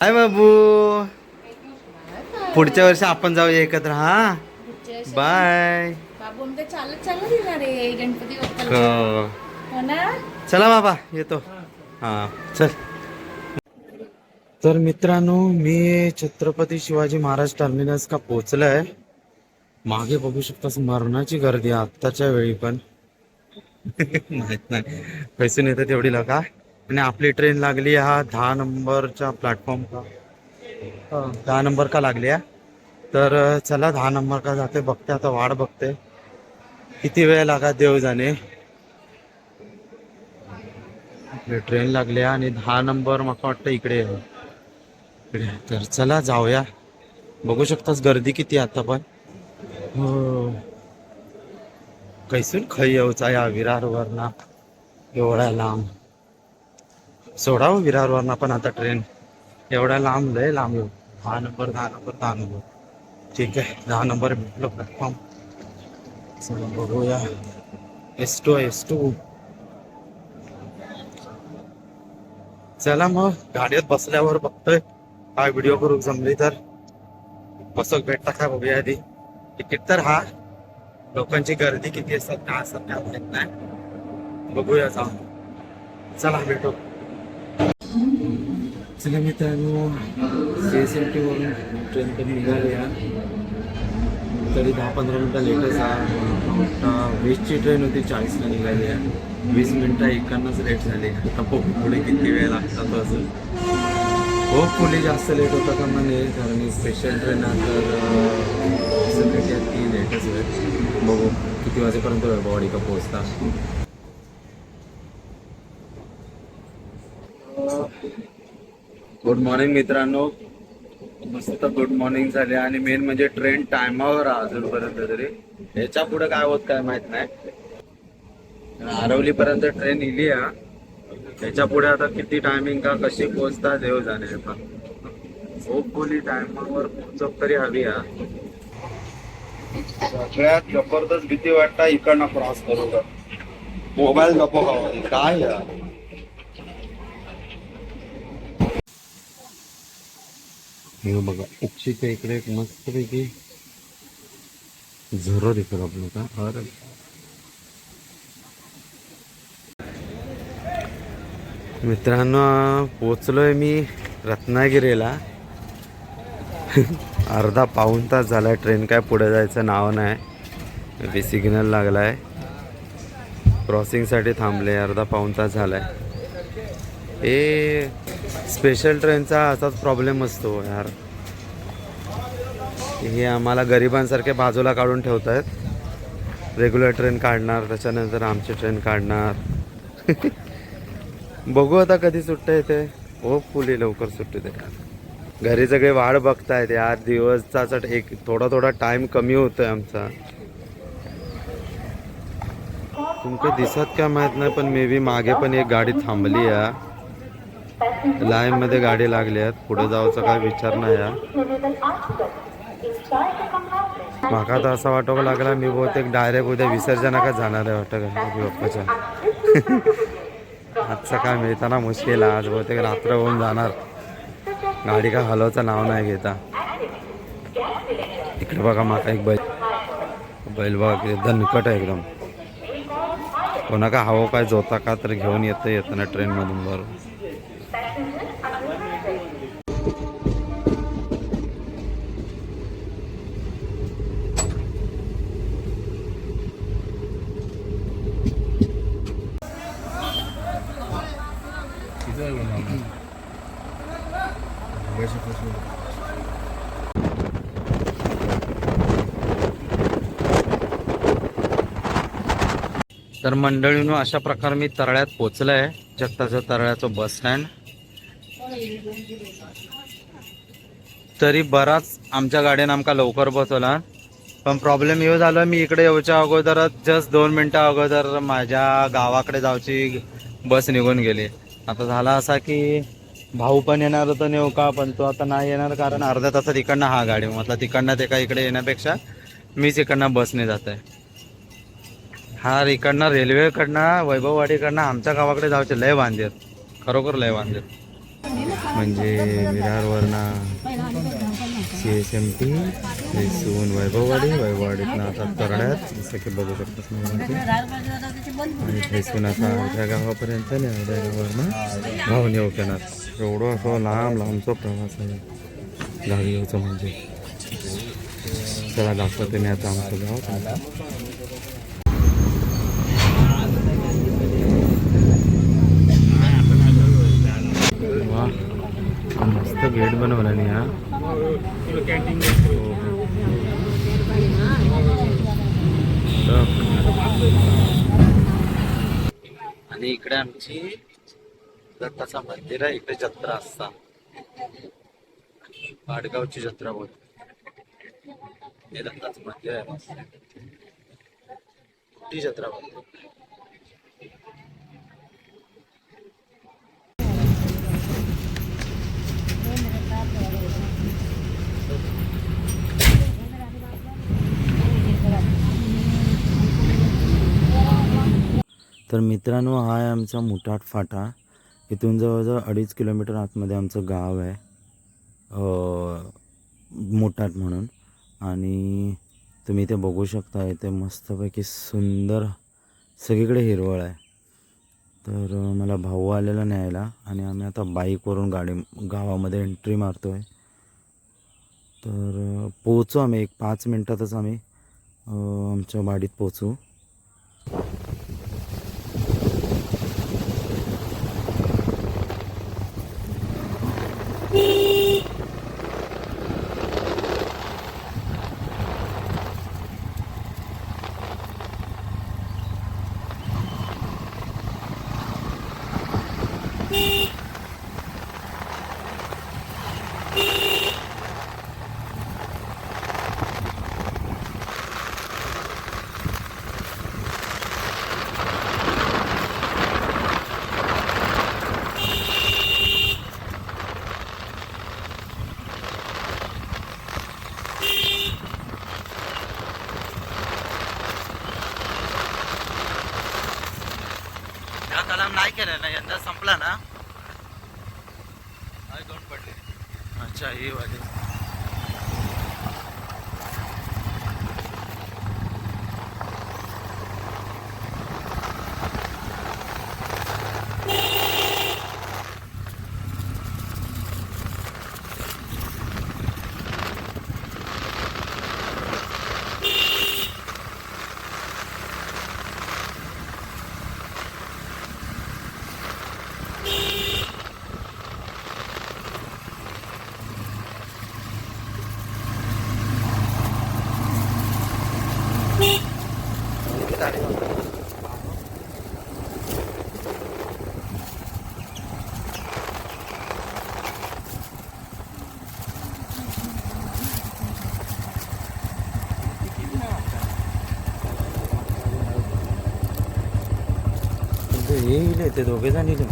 हाय बाबू. पुढच्या वर्षी आपण जाऊया एकत्र हा? बाय. बाबू आमच्या चालत चालत येणार आहे गणपती बाप्पाला. हो. हो ना? चला बाबा येतो. हा चल. तर मित्रांनो मी छत्रपती शिवाजी महाराज टर्मिनस का पोहोचलाय. मागे बघू शकतास मरणाची गर्दी आहे आत्ताच्या वेळी पण. माहीत नाही. पैसे येतात तेवढी लगा आणि आपली ट्रेन लागली हा दहा नंबरच्या प्लॅटफॉर्म का? दहा नंबर का लागली आहे? तर चला दहा नंबर का जाते बघते आता वाट बघते. किती वेळ लागा देव जाणे? आपली ट्रेन लागली आहे आणि दहा नंबर मला वाटतं इकडे इकडे तर चला जाऊया. बघू शकतास गर्दी किती आहे आता पण. हो. कैसून खै येऊचा या विरारवरना. एवढ्या लांब. सोडाव विरारवरनं पण आता ट्रेन एवढ्या लांब लय लांब येऊ. दहा नंबर दहा नंबर दहा नंबर ठीक आहे दहा नंबर भेटलो प्लॅटफॉर्म चला बघूया. एस टू एस टू चला मग गाडीत बसल्यावर बघतोय. काय व्हिडिओ करू जमली तर. बसक भेटता काय बघूया आधी. तिकीट तर हा. लोकांची गर्दी किती असतात काय असतात काय माहीत नाही. बघूया जाऊन. चला भेटू. चला मित्रांनो सी एस एम टीवरून ट्रेन तर निघाली आहे. तरी दहा पंधरा मिनटं लेटच आहे वीसची ट्रेन होती चाळीसला निघाली आहे वीस मिनटं एकांनाच लेट झाली. आता बघू पुढे किती वेळ लागतात असं हो पुढे जास्त लेट होता का म्हणे कारण स्पेशल ट्रेन तर फॅसिलिटी ती लेटच होईल. बघू किती वाजेपर्यंत वैभववाडी का पोहोचता. गुड मॉर्निंग मित्रांनो. मस्त गुड मॉर्निंग झाले. आणि मेन म्हणजे ट्रेन टायमावर अजूनपर्यंत तरी. याच्यापुढे काय होत काय माहीत नाही. आरवली पर्यंत ट्रेन इली त्याच्या पुढे आता किती टायमिंग का कशी पोहोचता देव जाणे. होपफुली टायमावर पोहोचप तरी हवी हा. सगळ्यात जबरदस्त भीती वाटता इकडनं क्रॉस करू का? मोबाईल नको का काय हे बघा उक्षीच्या इकडे एक मस्तपैकी झरो दिसत आपलं का अरे मित्रांनो पोचलोय मी रत्नागिरीला. अर्धा पाऊण तास झालाय ट्रेन काय पुढे जायचं नाव नाही. सिग्नल लागलाय. क्रॉसिंगसाठी थांबले अर्धा पाऊण तास झालाय. हे स्पेशल ट्रेनचा असाच प्रॉब्लेम असतो यार. हे आम्हाला गरिबांसारखे बाजूला काढून ठेवत आहेत रेग्युलर ट्रेन काढणार त्याच्यानंतर आमची ट्रेन काढणार. बघू आता कधी सुट्ट येते. हो फुली लवकर सुट्टी दे घरी सगळे वाढ बघतायत यार दिवसचा एक थोडा थोडा टाइम कमी होतोय आमचा. तुमका दिसत काय माहीत नाही पण मे बी मागे पण एक गाडी थांबली आहे. लाईन मध्ये गाडी लागली आहेत. पुढे जाऊचा काय विचार नाही माका तर असं वाटू लागला मी बहुतेक डायरेक्ट उद्या विसर्जनाका जाणार आहे वाटतं गणपती बाप्पाच्या. आजचं काय मिळताना मुश्किल आहे. आज बहुतेक रात्र होऊन जाणार. गाडी का हलवचं नाव नाही घेता. इकडे बघा माका एक बैल. बैल बघा धनकट आहे एकदम. कोणा का हवं काय जोता का तर घेऊन येतं येताना ट्रेनमधून बरोबर. तर मंडळीनं अशा प्रकारे मी तरळ्यात आहे जगताच्या तरळ्याचं बस स्टँड. तरी बराच आमच्या गाडीनं आमका लवकर बसवला पण प्रॉब्लेम येऊ झाला मी इकडे येऊच्या अगोदरच जस्ट दोन मिनिटं अगोदर माझ्या गावाकडे जाऊची बस निघून गेली. आता झाला असा की भाऊ पण येणार होता नेऊ का पण तो आता नाही येणार कारण अर्ध्या तासात इकडनं हा गाडी म्हटलं तिकडनं ते का इकडे येण्यापेक्षा मीच इकडनं बसने जात आहे हा इकडनं रेल्वेकडनं वैभववाडीकडनं आमच्या गावाकडे जायचे लय वांदेर खरोखर लय वांदेर म्हणजे विरारवरनं सी एस एम टी इथून वैभववाडी वैभववाडीतनं आता तरड्यात जसं की बघू शकतो आणि इथून आता अर्ध्या गावापर्यंत आणि अर्ध्या गावावरनं भावनी एवढं असं लांब लांबचा प्रवास आहे. गावी यायचं म्हणजे. चला दाखवते मी आता आमचं गाव. मस्त गेट बनवला नाही हा. आणि इकडे आमची दत्ताचा मंदिर आहे इकडे जत्रा असता. पाडगावची जत्रा बोल. हे दत्ताचं मंदिर आहे. मस्त. मोठी जत्रा बोलतो तर मित्रांनो हा आहे आमचा मुठाट फाटा. इथून जवळजवळ अडीच किलोमीटर आतमध्ये आमचं गाव आहे. मुठाट म्हणून. आणि तुम्ही इथे बघू शकता इथे मस्तपैकी सुंदर सगळीकडे हिरवळ आहे. तर मला भाऊ आलेला न्यायला आणि आम्ही आता बाईकवरून गाडी गावामध्ये एंट्री मारतो आहे तर पोचू पोहोचू आम्ही एक पाच मिनटातच आम्ही आमच्या वाडीत पोचू हे इले ते दोघे जण इले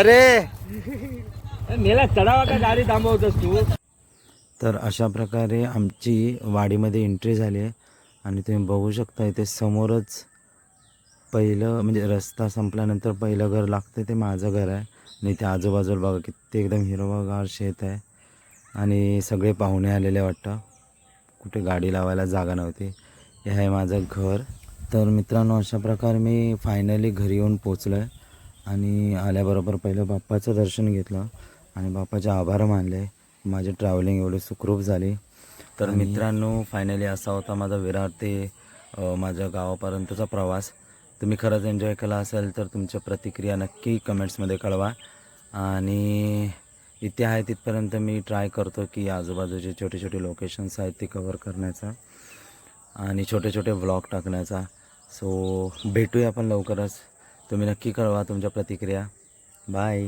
अरे! नेला चढावा का गाडी थांबवतोस तू? तर अशा प्रकारे आमची वाडीमध्ये एंट्री झाली आहे. आणि तुम्ही बघू शकता इथे समोरच पहिलं म्हणजे रस्ता संपल्यानंतर पहिलं घर लागतं ते माझं घर आहे. आणि ते आजूबाजूला बघा किती एकदम हिरवागार शेत आहे. आणि सगळे पाहुणे आलेले वाटतं. कुठे गाडी लावायला जागा नव्हती. हे आहे माझं घर. तर मित्रांनो अशा प्रकारे मी फायनली घरी येऊन पोचलो आहे आणि आल्याबरोबर पहिलं बाप्पाचं दर्शन घेतलं आणि बाप्पाचे आभार मानले. माझी ट्रॅव्हलिंग एवढी सुखरूप झाली. तर मित्रांनो फायनली असा होता माझा विरार ते माझ्या गावापर्यंतचा प्रवास. तुम्ही खरंच एन्जॉय केला असेल तर तुमच्या प्रतिक्रिया नक्की कमेंट्समध्ये कळवा. आणि इथे आहे तिथपर्यंत मी ट्राय करतो की आजूबाजूचे छोटे छोटे लोकेशन्स आहेत ते कवर करण्याचा आणि छोटे छोटे व्लॉग टाकण्याचा. सो भेटूया आपण लवकरच. तुम्ही नक्की कळवा तुमच्या प्रतिक्रिया. बाय